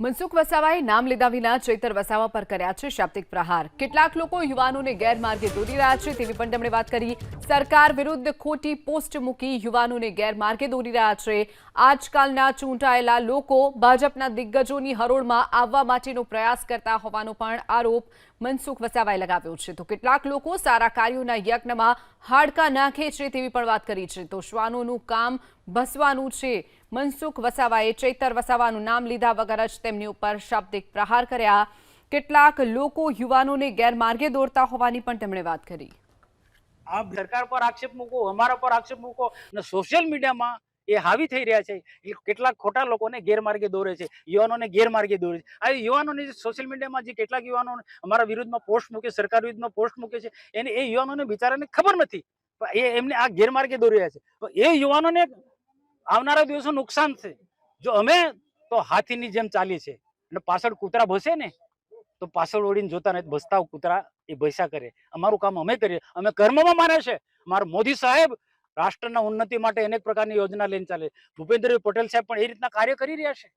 મનસુખ વસાવાએ નામ લીધા વિના ચૈતર વસાવા પર કર્યા છે શાબ્દિક પ્રહાર. કેટલાક લોકો યુવાનોને ગેરમાર્ગે દોરી રહ્યા છે તેવી પણ તેમણે વાત કરી. સરકાર વિરુદ્ધ ખોટી પોસ્ટ મૂકી યુવાનોને ગેરમાર્ગે દોરી રહ્યા છે. આજકાલના ચૂંટાયેલા લોકો ભાજપના દિગ્ગજોની હરોળમાં આવવા માટેનો પ્રયાસ કરતા હોવાનો પણ આરોપ મનસુખ વસાવાએ લગાવ્યો છે. તો કેટલાક લોકો સારા કાર્યોના યજ્ઞમાં હાડકા નાખે છે તેવી પણ વાત કરી છે. તો શ્વાનોનું કામ ભસવાનું છે. મનસુખ વસાવાએ ચૈતર વસાવાનું નામ લીધા વગર જ તેમની ઉપર શાબ્દિક પ્રહાર કર્યા. કેટલાક લોકો યુવાનોને ગેરમાર્ગે દોરતા હોવાની પણ તેમણે વાત કરી. આપ સરકાર પર આક્ષેપ મૂકો, અમારા પર આક્ષેપ મૂકો અને સોશિયલ મીડિયામાં એ હાવી થઈ રહ્યા છે. કેટલાક ખોટા લોકોને ગેરમાર્ગે દોરે છે. યુવાનોને ગેરમાર્ગે દોરે છે. આ યુવાનોને જે સોશિયલ મીડિયામાં જે કેટલાક યુવાનો અમારા વિરુદ્ધમાં પોસ્ટ મૂકે સરકાર વિરુદ્ધમાં પોસ્ટ મૂકે છે, એને એ યુવાનોને બિચારાને ખબર નથી. એ એમને આ ગેરમાર્ગે દોરી રહ્યા છે. એ યુવાનોને આવનારા દિવસો નુકસાન છે. જો અમે તો હાથીની જેમ ચાલી છે અને પાછળ કૂતરા ભસે ને, તો પાછળ ઓળીને જોતા નથી. ભસતા કૂતરા એ ભૈસા કરે. અમારું કામ અમે કરીએ. અમે કર્મમાં માને છે. મારા મોદી સાહેબ રાષ્ટ્રના ઉન્નતિ માટે અનેક પ્રકારની યોજના લઈને ચાલે ભૂપેન્દ્ર પટેલ સાહેબ પણ એ રીતના કાર્ય કરી રહ્યા છે?